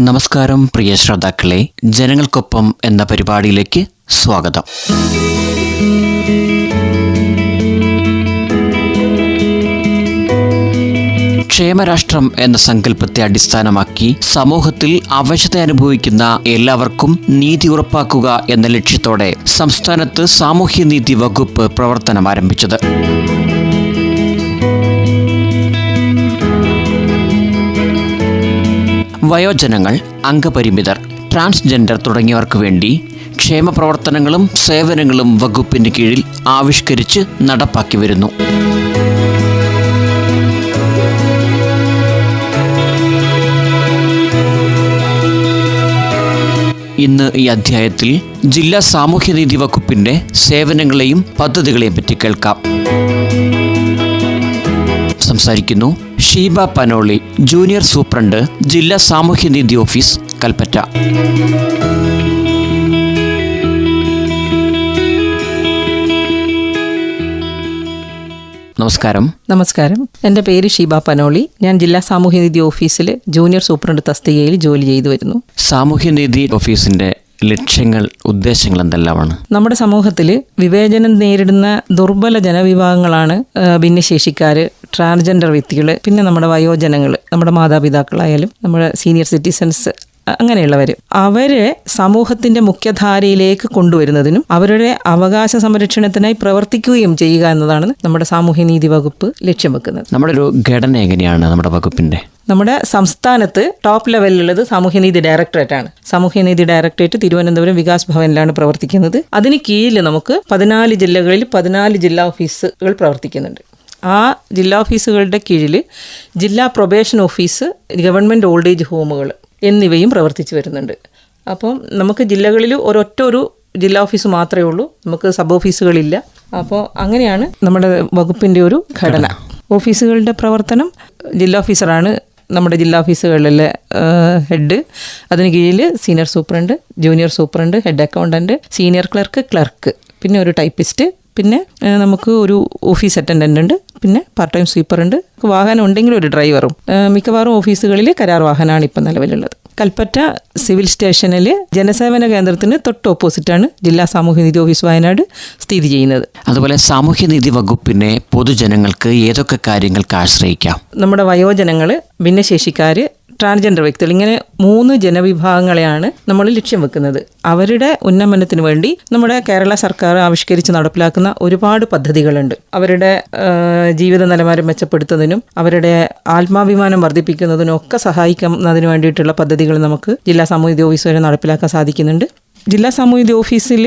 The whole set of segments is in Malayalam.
നമസ്കാരം പ്രിയ ശ്രോതാക്കളെ. ജനങ്ങൾക്കൊപ്പം എന്ന പരിപാടിയിലേക്ക് സ്വാഗതം. ക്ഷേമരാഷ്ട്രം എന്ന സങ്കല്പത്തെ അടിസ്ഥാനമാക്കി സമൂഹത്തിൽ അവശത അനുഭവിക്കുന്ന എല്ലാവർക്കും നീതി ഉറപ്പാക്കുക എന്ന ലക്ഷ്യത്തോടെ സംസ്ഥാനത്ത് സാമൂഹ്യനീതി വകുപ്പ് പ്രവർത്തനം ആരംഭിച്ചത്. വയോജനങ്ങൾ അംഗപരിമിതർ ട്രാൻസ്ജെൻഡർ തുടങ്ങിയവർക്ക് വേണ്ടി ക്ഷേമ പ്രവർത്തനങ്ങളും സേവനങ്ങളും വകുപ്പിന് കീഴിൽ ആവിഷ്കരിച്ച് നടപ്പാക്കി വരുന്നു. ഇന്ന് ഈ അധ്യായത്തിൽ ജില്ലാ സാമൂഹ്യനീതി വകുപ്പിന്റെ സേവനങ്ങളെയും പദ്ധതികളെയും പറ്റി കേൾക്കാം. സംസാരിക്കുന്നു ഷീബ പനോളി ജൂനിയർ സൂപ്രണ്ട് ജില്ലാ സാമൂഹ്യനീതി ഓഫീസ് കൽപ്പറ്റ. നമസ്കാരം. നമസ്കാരം. എന്റെ പേര് ഷീബ പനോളി. ഞാൻ ജില്ലാ സാമൂഹ്യനീതി ഓഫീസിൽ ജൂനിയർ സൂപ്രണ്ട് തസ്തികയിൽ ജോലി ചെയ്തു വരുന്നു. സാമൂഹ്യനീതി ഓഫീസിന്റെ ലക്ഷ്യങ്ങൾ ഉദ്ദേശങ്ങൾ എന്തെല്ലാമാണ്? നമ്മുടെ സമൂഹത്തിൽ വിവേചനം നേരിടുന്ന ദുർബല ജനവിഭാഗങ്ങളാണ് ഭിന്നശേഷിക്കാർ ട്രാൻസ്ജെൻഡർ വ്യക്തികൾ പിന്നെ നമ്മുടെ വയോജനങ്ങൾ നമ്മുടെ മാതാപിതാക്കളായാലും നമ്മുടെ സീനിയർ സിറ്റിസൺസ് അങ്ങനെയുള്ളവർ അവരെ സമൂഹത്തിന്റെ മുഖ്യധാരയിലേക്ക് കൊണ്ടുവരുന്നതിനും അവരുടെ അവകാശ സംരക്ഷണത്തിനായി പ്രവർത്തിക്കുകയും ചെയ്യുക എന്നതാണ് നമ്മുടെ സാമൂഹ്യനീതി വകുപ്പ് ലക്ഷ്യം വെക്കുന്നത്. നമ്മുടെ ഒരു ഘടന എങ്ങനെയാണ് നമ്മുടെ വകുപ്പിന്റെ? നമ്മുടെ സംസ്ഥാനത്ത് ടോപ്പ് ലെവലിലുള്ളത് സാമൂഹ്യനീതി ഡയറക്ടറേറ്റ് ആണ്. സാമൂഹ്യനീതി ഡയറക്ടറേറ്റ് തിരുവനന്തപുരം വികാസ് ഭവനിലാണ് പ്രവർത്തിക്കുന്നത്. അതിന് കീഴിൽ നമുക്ക് പതിനാല് ജില്ലകളിൽ പതിനാല് ജില്ലാ ഓഫീസുകൾ പ്രവർത്തിക്കുന്നുണ്ട്. ആ ജില്ലാ ഓഫീസുകളുടെ കീഴിൽ ജില്ലാ probation office government old age ഹോമുകൾ എന്നിവയും പ്രവർത്തിച്ചു വരുന്നുണ്ട്. അപ്പം നമുക്ക് ജില്ലകളിൽ ഒരൊറ്റ ഒരു ജില്ലാ ഓഫീസ് മാത്രമേ ഉള്ളൂ. നമുക്ക് സബ് ഓഫീസുകളില്ല. അപ്പോൾ അങ്ങനെയാണ് നമ്മുടെ വകുപ്പിന്റെ ഒരു ഘടന. ഓഫീസുകളുടെ പ്രവർത്തനം ജില്ലാ ഓഫീസറാണ് നമ്മുടെ ജില്ലാ ഓഫീസുകളിലെ ഹെഡ് അതിന് കീഴിൽ senior superintendent junior superintendent head accountant senior clerk clerk. പിന്നെ ഒരു ടൈപ്പിസ്റ്റ് പിന്നെ നമുക്ക് ഒരു ഓഫീസ് അറ്റൻഡന്റ് ഉണ്ട് പിന്നെ പാർട്ട് ടൈം സ്വീപ്പർ ഉണ്ട്. വാഹനം ഉണ്ടെങ്കിൽ ഒരു ഡ്രൈവറും. മിക്കവാറും ഓഫീസുകളിൽ കരാർ വാഹനമാണ് ഇപ്പം നിലവിലുള്ളത്. കൽപ്പറ്റ സിവിൽ സ്റ്റേഷനിൽ ജനസേവന കേന്ദ്രത്തിന് തൊട്ട് ഓപ്പോസിറ്റാണ് ജില്ലാ സാമൂഹ്യനീതി ഓഫീസ് വയനാട് സ്ഥിതി ചെയ്യുന്നത്. അതുപോലെ സാമൂഹ്യനീതി വകുപ്പിനെ പൊതുജനങ്ങൾക്ക് ഏതൊക്കെ കാര്യങ്ങൾക്ക് ആശ്രയിക്കാം? നമ്മുടെ വയോജനങ്ങൾ ഭിന്നശേഷിക്കാർ ട്രാൻസ്ജെൻഡർ വ്യക്തികൾ. ഇങ്ങനെ മൂന്ന് ജനവിഭാഗങ്ങളെയാണ് നമ്മൾ ലക്ഷ്യം വെക്കുന്നത്. അവരുടെ ഉന്നമനത്തിന് വേണ്ടി നമ്മുടെ കേരള സർക്കാർ ആവിഷ്കരിച്ച് നടപ്പിലാക്കുന്ന ഒരുപാട് പദ്ധതികളുണ്ട്. അവരുടെ ജീവിത നിലവാരം മെച്ചപ്പെടുത്തുന്നതിനും അവരുടെ ആത്മാഭിമാനം വർദ്ധിപ്പിക്കുന്നതിനും ഒക്കെ സഹായിക്കുന്നതിന് വേണ്ടിയിട്ടുള്ള പദ്ധതികൾ നമുക്ക് ജില്ലാ സാമൂഹിക ഓഫീസ് വരെ നടപ്പിലാക്കാൻ സാധിക്കുന്നുണ്ട്. ജില്ലാ സാമൂഹിക ഓഫീസിൽ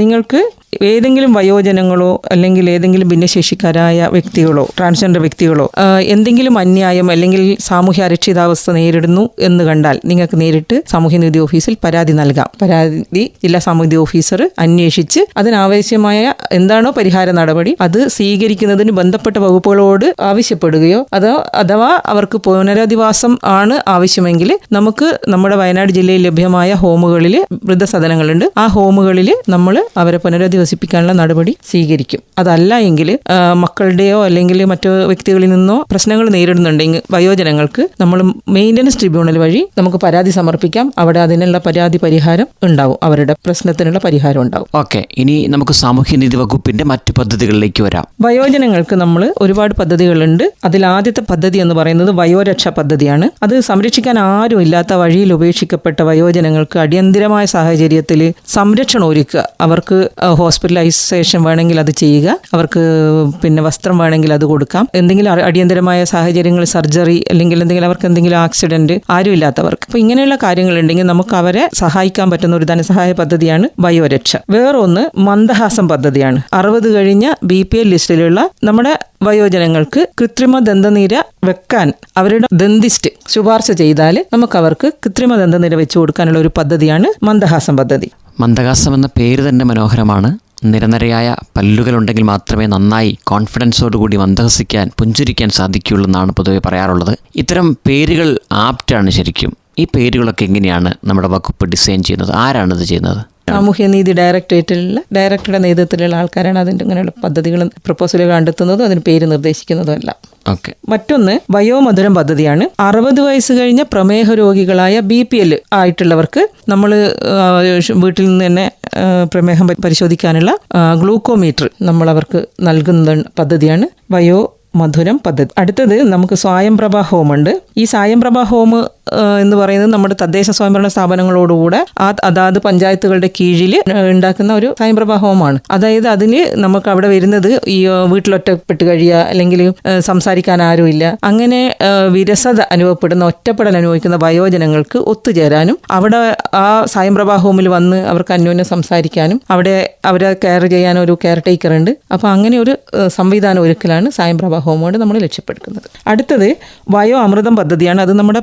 നിങ്ങൾക്ക് ഏതെങ്കിലും വയോജനങ്ങളോ അല്ലെങ്കിൽ ഏതെങ്കിലും ഭിന്നശേഷിക്കാരായ വ്യക്തികളോ ട്രാൻസ്ജെൻഡർ വ്യക്തികളോ എന്തെങ്കിലും അന്യായം അല്ലെങ്കിൽ സാമൂഹ്യ അരക്ഷിതാവസ്ഥ നേരിടുന്നു എന്ന് കണ്ടാൽ നിങ്ങൾക്ക് നേരിട്ട് സാമൂഹ്യനീതി ഓഫീസിൽ പരാതി നൽകാം. പരാതി ജില്ലാ സാമൂഹ്യ ഓഫീസർ അന്വേഷിച്ച് അതിനാവശ്യമായ എന്താണോ പരിഹാര നടപടി അത് സ്വീകരിക്കുന്നതിന് ബന്ധപ്പെട്ട വകുപ്പുകളോട് ആവശ്യപ്പെടുകയോ അതോ അഥവാ അവർക്ക് പുനരധിവാസം ആണ് ആവശ്യമെങ്കിൽ നമുക്ക് നമ്മുടെ വയനാട് ജില്ലയിൽ ലഭ്യമായ ഹോമുകളിൽ വൃദ്ധസദനങ്ങളുണ്ട് ആ ഹോമുകളിൽ നമ്മൾ അവരെ പുനരധിവസിപ്പിക്കാനുള്ള നടപടി സ്വീകരിക്കും. അതല്ല എങ്കിൽ മക്കളുടെയോ അല്ലെങ്കിൽ മറ്റു വ്യക്തികളിൽ നിന്നോ പ്രശ്നങ്ങൾ നേരിടുന്നുണ്ടെങ്കിൽ വയോജനങ്ങൾക്ക് നമ്മൾ മെയിന്റനൻസ് ട്രിബ്യൂണൽ വഴി നമുക്ക് പരാതി സമർപ്പിക്കാം. അവിടെ അതിനുള്ള പരാതി പരിഹാരം ഉണ്ടാവും. അവരുടെ പ്രശ്നത്തിനുള്ള പരിഹാരം ഉണ്ടാവും. ഓക്കെ. ഇനി നമുക്ക് സാമൂഹ്യനീതി വകുപ്പിന്റെ മറ്റു പദ്ധതികളിലേക്ക് വരാം. വയോജനങ്ങൾക്ക് നമ്മൾ ഒരുപാട് പദ്ധതികളുണ്ട്. അതിൽ ആദ്യത്തെ പദ്ധതി എന്ന് പറയുന്നത് വയോരക്ഷ പദ്ധതിയാണ്. അത് സംരക്ഷിക്കാൻ ആരും ഇല്ലാത്ത വഴിയിൽ ഉപേക്ഷിക്കപ്പെട്ട വയോജനങ്ങൾക്ക് അടിയന്തിരമായ സാഹചര്യത്തിൽ സംരക്ഷണം ഒരുക്കുക. അവർക്ക് ഹോസ്പിറ്റലൈസേഷൻ വേണമെങ്കിൽ അത് ചെയ്യുക. അവർക്ക് പിന്നെ വസ്ത്രം വേണമെങ്കിൽ അത് കൊടുക്കാം. എന്തെങ്കിലും അടിയന്തരമായ സാഹചര്യങ്ങൾ സർജറി അല്ലെങ്കിൽ എന്തെങ്കിലും അവർക്ക് എന്തെങ്കിലും ആക്സിഡന്റ് ആരുമില്ലാത്തവർക്ക്. അപ്പൊ ഇങ്ങനെയുള്ള കാര്യങ്ങൾ ഉണ്ടെങ്കിൽ നമുക്ക് അവരെ സഹായിക്കാൻ പറ്റുന്ന ഒരു ധനസഹായ പദ്ധതിയാണ് വയോരക്ഷ. വേറൊന്ന് മന്ദഹാസം പദ്ധതിയാണ്. അറുപത് കഴിഞ്ഞ ബി പി എൽ ലിസ്റ്റിലുള്ള നമ്മുടെ വയോജനങ്ങൾക്ക് കൃത്രിമ ദന്തനീര വെക്കാൻ അവരുടെ ദന്തിസ്റ്റ് ശുപാർശ ചെയ്താൽ നമുക്ക് അവർക്ക് കൃത്രിമ ദന്തനീര വെച്ചു കൊടുക്കാനുള്ള ഒരു പദ്ധതിയാണ് മന്ദഹാസം പദ്ധതി. മന്ദഹാസം എന്ന പേര് തന്നെ മനോഹരമാണ്. നിരനിരയായ പല്ലുകളുണ്ടെങ്കിൽ മാത്രമേ നന്നായി കോൺഫിഡൻസോടുകൂടി മന്ദഹസിക്കാൻ പുഞ്ചിരിക്കാൻ സാധിക്കുകയുള്ളൂ എന്നാണ് പൊതുവെ പറയാറുള്ളത്. ഇത്തരം പേരുകൾ ആപ്റ്റാണ് ശരിക്കും. ഈ പേരുകളൊക്കെ എങ്ങനെയാണ് നമ്മുടെ വകുപ്പ് ഡിസൈൻ ചെയ്യുന്നത്? ആരാണിത് ചെയ്യുന്നത്? സാമൂഹ്യനീതി ഡയറക്ടറേറ്റിലുള്ള ഡയറക്ടറുടെ നേതൃത്വത്തിലുള്ള ആൾക്കാരാണ് അതിന്റെ ഇങ്ങനെയുള്ള പദ്ധതികൾ പ്രപ്പോസലുകൾ കണ്ടെത്തുന്നതും അതിന് പേര് നിർദ്ദേശിക്കുന്നതും എല്ലാം. ഓക്കെ. മറ്റൊന്ന് വയോമധുരം പദ്ധതിയാണ്. അറുപത് വയസ്സ് കഴിഞ്ഞ പ്രമേഹ രോഗികളായ ബി പി എൽ ആയിട്ടുള്ളവർക്ക് നമ്മൾ വീട്ടിൽ നിന്ന് തന്നെ പ്രമേഹം പരിശോധിക്കാനുള്ള ഗ്ലൂക്കോമീറ്റർ നമ്മൾ അവർക്ക് നൽകുന്ന പദ്ധതിയാണ് വയോ മധുരം പദ്ധതി. അടുത്തത് നമുക്ക് സ്വയംപ്രഭ ഹോമുണ്ട്. ഈ സ്വയംപ്രഭ ഹോം എന്ന് പറയുന്നത് നമ്മുടെ തദ്ദേശ സ്വയംഭരണ സ്ഥാപനങ്ങളോടുകൂടെ ആ അതാത് പഞ്ചായത്തുകളുടെ കീഴിൽ ഉണ്ടാക്കുന്ന ഒരു സ്വയംപ്രഭ ഹോമാണ് അതായത് അതിന് നമുക്ക് അവിടെ വരുന്നത് ഈ വീട്ടിലൊറ്റപ്പെട്ട് കഴിയുക അല്ലെങ്കിൽ സംസാരിക്കാൻ ആരുമില്ല. അങ്ങനെ വിരസത അനുഭവപ്പെടുന്ന ഒറ്റപ്പെടൽ അനുഭവിക്കുന്ന വയോജനങ്ങൾക്ക് ഒത്തുചേരാനും അവിടെ ആ സ്വയംപ്രഭ ഹോമിൽ വന്ന് അവർക്ക് അന്യോന്യം സംസാരിക്കാനും അവിടെ അവരെ കെയർ ചെയ്യാൻ ഒരു കെയർ ടേക്കർ ഉണ്ട്. അപ്പോൾ അങ്ങനെ ഒരു സംവിധാനം ഒരുക്കലാണ് സ്വയംപ്രഭ ഹോം കൊണ്ട് നമ്മൾ ലക്ഷ്യപ്പെടുന്നത് അടുത്തത് വയോ അമൃതം പദ്ധതിയാണ്. അത് നമ്മുടെ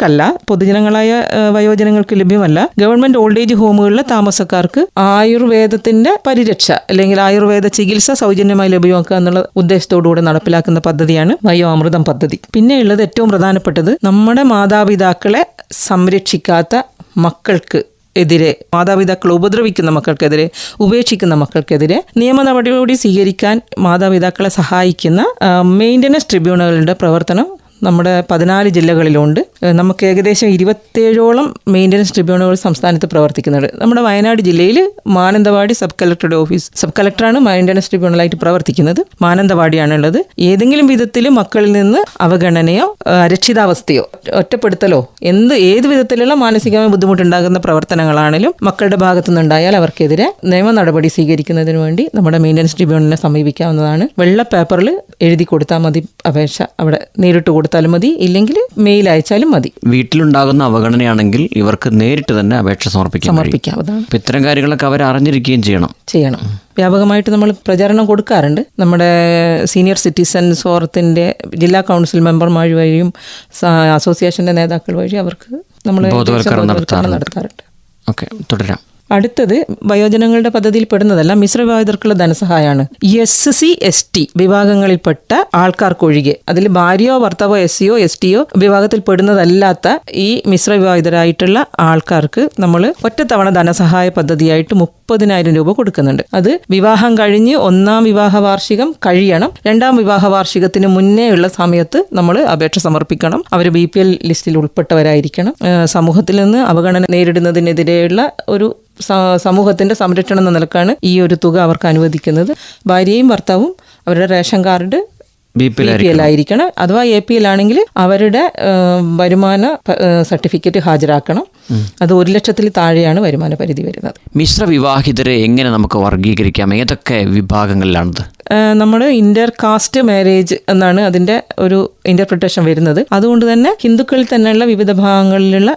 പൊതുജനങ്ങൾക്കല്ല പൊതുജനങ്ങളായ വയോജനങ്ങൾക്ക് ലഭ്യമല്ല. ഗവൺമെന്റ് ഓൾഡ് ഏജ് ഹോമുകളിലെ താമസക്കാർക്ക് ആയുർവേദത്തിന്റെ പരിരക്ഷ അല്ലെങ്കിൽ ആയുർവേദ ചികിത്സ സൗജന്യമായി ലഭ്യമാക്കുക എന്നുള്ള ഉദ്ദേശത്തോടുകൂടി നടപ്പിലാക്കുന്ന പദ്ധതിയാണ് വയോ അമൃതം പദ്ധതി. പിന്നെ ഉള്ളത് ഏറ്റവും പ്രധാനപ്പെട്ടത് നമ്മുടെ മാതാപിതാക്കളെ സംരക്ഷിക്കാത്ത മക്കൾക്ക് എതിരെ മാതാപിതാക്കൾ ഉപദ്രവിക്കുന്ന മക്കൾക്കെതിരെ ഉപേക്ഷിക്കുന്ന മക്കൾക്കെതിരെ നിയമ നടപടി സ്വീകരിക്കാൻ മാതാപിതാക്കളെ സഹായിക്കുന്ന മെയിന്റനൻസ് ട്രിബ്യൂണലുകളുടെ പ്രവർത്തനം നമ്മുടെ പതിനാല് ജില്ലകളിലുണ്ട്. നമുക്ക് ഏകദേശം ഇരുപത്തേഴോളം മെയിന്റനൻസ് ട്രിബ്യൂണലുകൾ സംസ്ഥാനത്ത് പ്രവർത്തിക്കുന്നുണ്ട്. നമ്മുടെ വയനാട് ജില്ലയിൽ മാനന്തവാടി സബ് കളക്ടറുടെ ഓഫീസ് സബ് കളക്ടറാണ് മെയിന്റനൻസ് ട്രിബ്യൂണലായിട്ട് പ്രവർത്തിക്കുന്നത്. മാനന്തവാടിയാണുള്ളത് ഏതെങ്കിലും വിധത്തിൽ മക്കളിൽ നിന്ന് അവഗണനയോ അരക്ഷിതാവസ്ഥയോ ഒറ്റപ്പെടുത്തലോ എന്ത് ഏത് വിധത്തിലുള്ള മാനസികമായ ബുദ്ധിമുട്ടുണ്ടാകുന്ന പ്രവർത്തനങ്ങളാണെങ്കിലും മക്കളുടെ ഭാഗത്തു നിന്നുണ്ടായാൽ അവർക്കെതിരെ നിയമ നടപടി സ്വീകരിക്കുന്നതിന് വേണ്ടി നമ്മുടെ മെയിന്റനൻസ് ട്രിബ്യൂണലിനെ സമീപിക്കാവുന്നതാണ്. വെള്ള പേപ്പറിൽ എഴുതി കൊടുത്താൽ മതി അപേക്ഷ അവിടെ നേരിട്ട് കൊടുത്താലും മതി ഇല്ലെങ്കിൽ മെയിൽ അയച്ചാലും മതി. വീട്ടിലുണ്ടാകുന്ന അവഗണനയാണെങ്കിൽ ഇവർക്ക് നേരിട്ട് തന്നെ അപേക്ഷ സമർപ്പിക്കാം. സമർപ്പിക്കാവുന്നതാണ്. ഇത്തരം കാര്യങ്ങളൊക്കെ അവർ അറിഞ്ഞിരിക്കുകയും ചെയ്യണം. ചെയ്യണം. വ്യാപകമായിട്ട് നമ്മൾ പ്രചാരണം കൊടുക്കാറുണ്ട്. നമ്മുടെ സീനിയർ സിറ്റിസൺസ് ഫോറത്തിന്റെ ജില്ലാ കൗൺസിൽ മെമ്പർമാർ വഴിയും അസോസിയേഷന്റെ അസോസിയേഷന്റെ നേതാക്കൾ വഴി അവർക്ക് നമ്മൾ ബോധവൽക്കരണം. നടത്താറുണ്ട്. ഓക്കെ തുടരാം. അടുത്തത് വയോജനങ്ങളുടെ പദ്ധതിയിൽ പെടുന്നതല്ല മിശ്രവിവാഹിതർക്കുള്ള ധനസഹായമാണ്. എസ് സി എസ് ടി വിഭാഗങ്ങളിൽപ്പെട്ട ആൾക്കാർക്കൊഴികെ അതിൽ ഭാര്യയോ ഭർത്താവോ എസ് സിയോ എസ് ടിയോ വിഭാഗത്തിൽ പെടുന്നതല്ലാത്ത ഈ മിശ്രവിവാഹിതരായിട്ടുള്ള ആൾക്കാർക്ക് നമ്മൾ ഒറ്റത്തവണ ധനസഹായ പദ്ധതിയായിട്ട് മുപ്പതിനായിരം രൂപ കൊടുക്കുന്നുണ്ട്. അത് വിവാഹം കഴിഞ്ഞ് ഒന്നാം വിവാഹ വാർഷികം കഴിയണം. രണ്ടാം വിവാഹ വാർഷികത്തിന് മുന്നേ ഉള്ള സമയത്ത് നമ്മൾ അപേക്ഷ സമർപ്പിക്കണം. അവർ ബി പി എൽ ലിസ്റ്റിൽ ഉൾപ്പെട്ടവരായിരിക്കണം. സമൂഹത്തിൽ നിന്ന് അവഗണന നേരിടുന്നതിനെതിരെയുള്ള ഒരു സമൂഹത്തിന്റെ സംരക്ഷണം എന്ന നിലക്കാണ് ഈ ഒരു തുക അവർക്ക് അനുവദിക്കുന്നത്. ഭാര്യയും ഭർത്താവും അവരുടെ ration card B P L ആയിരിക്കണം. അഥവാ എ പി എൽ ആണെങ്കിൽ അവരുടെ വരുമാന സർട്ടിഫിക്കറ്റ് ഹാജരാക്കണം. അത് ഒരു ലക്ഷത്തിൽ താഴെയാണ് വരുമാന പരിധി വരുന്നത്. മിശ്ര വിവാഹിതരെ എങ്ങനെ നമുക്ക് വർഗീകരിക്കാം? ഏതൊക്കെ വിഭാഗങ്ങളിലാണത്? നമ്മൾ ഇന്റർ കാസ്റ്റ് മാരേജ് എന്നാണ് അതിന്റെ ഒരു ഇന്റർപ്രിട്ടേഷൻ വരുന്നത്. അതുകൊണ്ട് തന്നെ ഹിന്ദുക്കളിൽ തന്നെയുള്ള വിവിധ ഭാഗങ്ങളിലുള്ള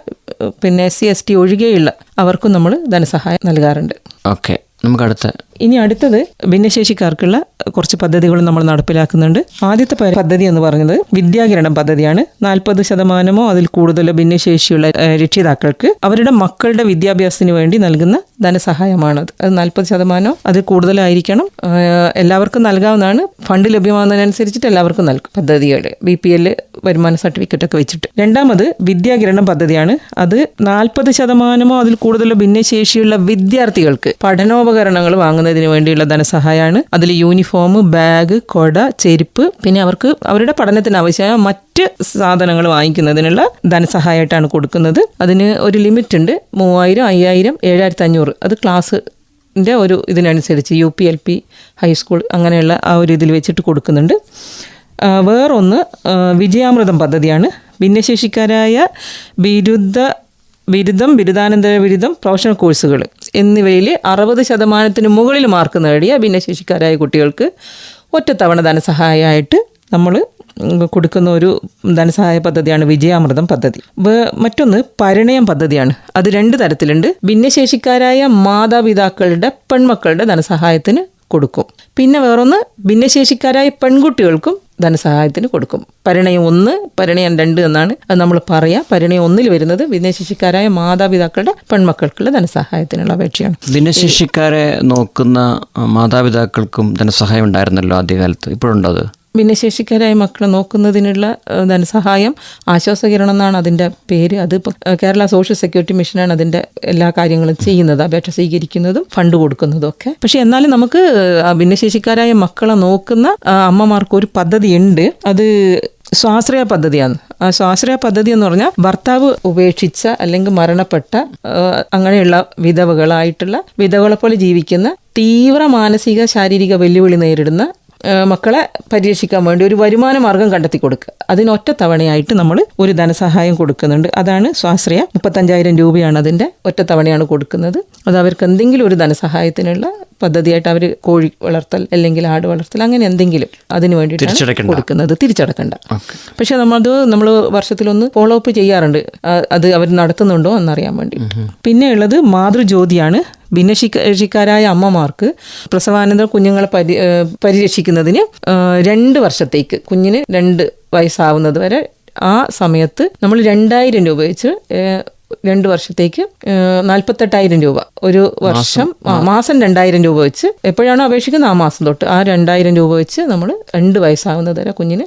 പിന്നെ എസ് സി എസ് ടി ഒഴികെയുള്ള അവർക്കും നമ്മൾ ധനസഹായം നൽകാറുണ്ട്. ഓക്കെ. നമുക്ക് അടുത്ത ഇനി അടുത്തത് ഭിന്നശേഷിക്കാർക്കുള്ള കുറച്ച് പദ്ധതികൾ നമ്മൾ നടപ്പിലാക്കുന്നുണ്ട്. ആദ്യത്തെ പദ്ധതി എന്ന് പറയുന്നത് വിദ്യാകിരണം പദ്ധതിയാണ്. നാൽപ്പത് ശതമാനമോ അതിൽ കൂടുതലോ ഭിന്നശേഷിയുള്ള രക്ഷിതാക്കൾക്ക് അവരുടെ മക്കളുടെ വിദ്യാഭ്യാസത്തിന് വേണ്ടി നൽകുന്ന ധനസഹായമാണ്. അത് നാൽപ്പത് ശതമാനം അതിൽ കൂടുതലായിരിക്കണം. എല്ലാവർക്കും നൽകാവുന്നതാണ്. ഫണ്ട് ലഭ്യമാകുന്നതിനനുസരിച്ചിട്ട് എല്ലാവർക്കും നൽകും പദ്ധതികൾ ബി പി എൽ വരുമാന സർട്ടിഫിക്കറ്റ് ഒക്കെ വെച്ചിട്ട്. രണ്ടാമത് വിദ്യാകിരണം പദ്ധതിയാണ്. അത് നാൽപ്പത് ശതമാനമോ അതിൽ കൂടുതലോ ഭിന്നശേഷിയുള്ള വിദ്യാർത്ഥികൾക്ക് പഠനോപകരണങ്ങൾ വാങ്ങുന്നതിന് വേണ്ടിയുള്ള ധനസഹായമാണ് അതിൽ യൂണിഫോം ബാഗ് കൊട ചെരുപ്പ് പിന്നെ അവർക്ക് അവരുടെ പഠനത്തിന് ആവശ്യമായ മറ്റ് സാധനങ്ങൾ വാങ്ങിക്കുന്നതിനുള്ള ധനസഹായമായിട്ടാണ് കൊടുക്കുന്നത്. അതിന് ഒരു ലിമിറ്റ് ഉണ്ട്. മൂവായിരം അയ്യായിരം ഏഴായിരത്തി അഞ്ഞൂറ് അത് ക്ലാസ് ന്റെ ഒരു ഇതിനനുസരിച്ച് U P L P high school അങ്ങനെയുള്ള ആ ഒരു ഇതിൽ വെച്ചിട്ട് കൊടുക്കുന്നുണ്ട്. വേറൊന്ന് വിജയാമൃതം പദ്ധതിയാണ്. ഭിന്നശേഷിക്കാരായ ബിരുദ ബിരുദം ബിരുദാനന്തര ബിരുദം പ്രൊഫഷണൽ കോഴ്സുകൾ എന്നിവയിൽ അറുപത് ശതമാനത്തിന് മുകളിൽ മാർക്ക് നേടിയ ഭിന്നശേഷിക്കാരായ കുട്ടികൾക്ക് ഒറ്റത്തവണ ധനസഹായമായിട്ട് നമ്മൾ കൊടുക്കുന്ന ഒരു ധനസഹായ പദ്ധതിയാണ് വിജയാമൃതം പദ്ധതി. മറ്റൊന്ന് പരിണയം പദ്ധതിയാണ്. അത് രണ്ട് തരത്തിലുണ്ട്. ഭിന്നശേഷിക്കാരായ മാതാപിതാക്കളുടെ പെൺമക്കളുടെ ധനസഹായത്തിന് കൊടുക്കും. പിന്നെ വേറൊന്ന് ഭിന്നശേഷിക്കാരായ പെൺകുട്ടികൾക്കും ധനസഹായത്തിന് കൊടുക്കും. പരിണയം ഒന്ന് പരിണയം രണ്ട് എന്നാണ് അത് നമ്മൾ പറയാ. പരിണയം ഒന്നിൽ വരുന്നത് ഭിന്നശേഷിക്കാരായ മാതാപിതാക്കളുടെ പെൺമക്കൾക്കുള്ള ധനസഹായത്തിനുള്ള അപേക്ഷയാണ്. ഭിന്നശേഷിക്കാരെ നോക്കുന്ന മാതാപിതാക്കൾക്കും ധനസഹായം ഉണ്ടായിരുന്നല്ലോ ആദ്യകാലത്ത്. ഇപ്പോഴുണ്ടോ അത്? ഭിന്നശേഷിക്കാരായ മക്കളെ നോക്കുന്നതിനുള്ള ധനസഹായം ആശ്വാസകിരണം എന്നാണ് അതിന്റെ പേര്. അത് കേരള സോഷ്യൽ സെക്യൂരിറ്റി മിഷനാണ് അതിന്റെ എല്ലാ കാര്യങ്ങളും ചെയ്യുന്നത് അപേക്ഷ സ്വീകരിക്കുന്നതും ഫണ്ട് കൊടുക്കുന്നതും ഒക്കെ. പക്ഷെ എന്നാലും നമുക്ക് ഭിന്നശേഷിക്കാരായ മക്കളെ നോക്കുന്ന അമ്മമാർക്ക് ഒരു പദ്ധതി ഉണ്ട് അത് സ്വാശ്രയ പദ്ധതിയാണ്. ആ സ്വാശ്രയ പദ്ധതി എന്ന് പറഞ്ഞാൽ ഭർത്താവ് ഉപേക്ഷിച്ച അല്ലെങ്കിൽ മരണപ്പെട്ട അങ്ങനെയുള്ള വിധവകളായിട്ടുള്ള വിധവകളെ പോലെ ജീവിക്കുന്ന തീവ്ര മാനസിക ശാരീരിക വെല്ലുവിളി നേരിടുന്ന മക്കളെ പരീക്ഷിക്കാൻ വേണ്ടി ഒരു വരുമാന മാർഗം കണ്ടെത്തി കൊടുക്കുക. അതിന് ഒറ്റ തവണയായിട്ട് നമ്മൾ ഒരു ധനസഹായം കൊടുക്കുന്നുണ്ട്. അതാണ് സ്വാശ്രയ മുപ്പത്തഞ്ചായിരം രൂപയാണ് അതിന്റെ ഒറ്റ തവണയാണ് കൊടുക്കുന്നത്. അത് അവർക്ക് എന്തെങ്കിലും ഒരു ധനസഹായത്തിനുള്ള പദ്ധതിയായിട്ട് അവർ കോഴി വളർത്തൽ അല്ലെങ്കിൽ ആട് വളർത്തൽ അങ്ങനെ എന്തെങ്കിലും അതിന് വേണ്ടിയിട്ടാണ് കൊടുക്കുന്നത്. തിരിച്ചടക്കണ്ട. പക്ഷെ നമ്മളത് നമ്മൾ വർഷത്തിലൊന്ന് ഫോളോ അപ്പ് ചെയ്യാറുണ്ട്. അത് അവർ നടത്തുന്നുണ്ടോ എന്നറിയാൻ വേണ്ടി പിന്നെയുള്ളത് മാതൃജ്യോതിയാണ്. ഭിന്നശിക്കാരായ അമ്മമാർക്ക് പ്രസവാനന്തര കുഞ്ഞുങ്ങളെ പരി പരിരക്ഷിക്കുന്നതിന് രണ്ട് വർഷത്തേക്ക് കുഞ്ഞിന് രണ്ട് വയസ്സാവുന്നത് വരെ ആ സമയത്ത് നമ്മൾ രണ്ടായിരം രൂപ വെച്ച് രണ്ട് വർഷത്തേക്ക് നാൽപ്പത്തെട്ടായിരം രൂപ. ഒരു വർഷം മാസം. രണ്ടായിരം രൂപ വെച്ച് എപ്പോഴാണോ അപേക്ഷിക്കുന്നത് ആ മാസം തൊട്ട് ആ രണ്ടായിരം രൂപ വെച്ച് നമ്മൾ രണ്ട് വയസ്സാവുന്നത് വരെ കുഞ്ഞിന്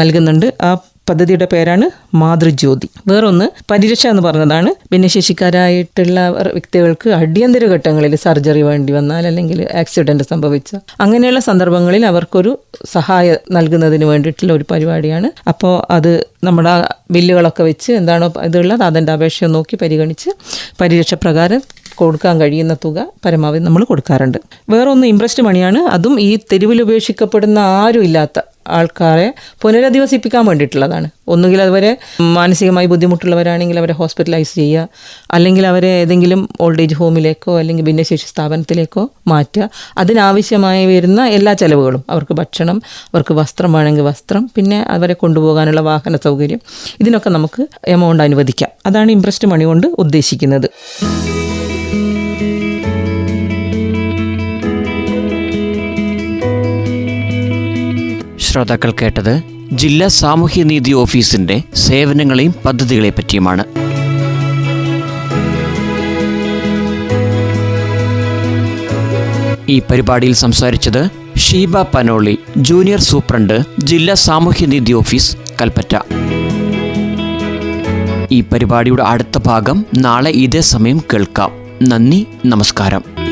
നൽകുന്നുണ്ട്. ആ പദ്ധതിയുടെ പേരാണ് മാതൃജ്യോതി. വേറൊന്ന് പരിരക്ഷ എന്ന് പറഞ്ഞതാണ്. ഭിന്നശേഷിക്കാരായിട്ടുള്ള വ്യക്തികൾക്ക് അടിയന്തര ഘട്ടങ്ങളിൽ സർജറി വേണ്ടി വന്നാൽ അല്ലെങ്കിൽ ആക്സിഡന്റ് സംഭവിച്ച അങ്ങനെയുള്ള സന്ദർഭങ്ങളിൽ അവർക്കൊരു സഹായം നൽകുന്നതിന് വേണ്ടിയിട്ടുള്ള ഒരു പരിപാടിയാണ്. അപ്പോൾ അത് നമ്മുടെ ബില്ലുകളൊക്കെ വെച്ച് എന്താണോ ഇതുള്ളത് അതിന്റെ അപേക്ഷ നോക്കി പരിഗണിച്ച് പരിരക്ഷ പ്രകാരം കൊടുക്കാൻ കഴിയുന്ന തുക പരമാവധി നമ്മൾ കൊടുക്കാറുണ്ട്. വേറൊന്ന് ഇംപ്രസ്ഡ് മണിയാണ്. അതും ഈ തെരുവിൽ ഉപേക്ഷിക്കപ്പെടുന്ന ആരും ഇല്ലാത്ത ആൾക്കാരെ പുനരധിവസിപ്പിക്കാൻ വേണ്ടിയിട്ടുള്ളതാണ്. ഒന്നുകിൽ അതുവരെ മാനസികമായി ബുദ്ധിമുട്ടുള്ളവരാണെങ്കിൽ അവരെ ഹോസ്പിറ്റലൈസ് ചെയ്യുക. അല്ലെങ്കിൽ അവരെ ഏതെങ്കിലും ഓൾഡ് ഏജ് ഹോമിലേക്കോ അല്ലെങ്കിൽ ഭിന്നശേഷി സ്ഥാപനത്തിലേക്കോ മാറ്റുക. അതിനാവശ്യമായി വരുന്ന എല്ലാ ചെലവുകളും. അവർക്ക് ഭക്ഷണം അവർക്ക് വസ്ത്രം വേണമെങ്കിൽ വസ്ത്രം പിന്നെ അവരെ കൊണ്ടുപോകാനുള്ള വാഹന സൗകര്യം. ഇതിനൊക്കെ നമുക്ക് എമൗണ്ട് അനുവദിക്കാം. അതാണ് ഇംപ്രസ്റ്റ് മണി കൊണ്ട് ഉദ്ദേശിക്കുന്നത്. ശ്രോതാക്കൾ കേട്ടത് ജില്ലാ സാമൂഹ്യനീതി ഓഫീസിന്റെ സേവനങ്ങളെയും പദ്ധതികളെ പറ്റിയുമാണ്. ഈ പരിപാടിയിൽ സംസാരിച്ചത് ഷീബ പനോളി ജൂനിയർ സൂപ്രണ്ട് ജില്ലാ സാമൂഹ്യനീതി ഓഫീസ് കൽപ്പറ്റ. ഈ പരിപാടിയുടെ അടുത്ത ഭാഗം നാളെ ഇതേ സമയം കേൾക്കാം. നന്ദി നമസ്കാരം.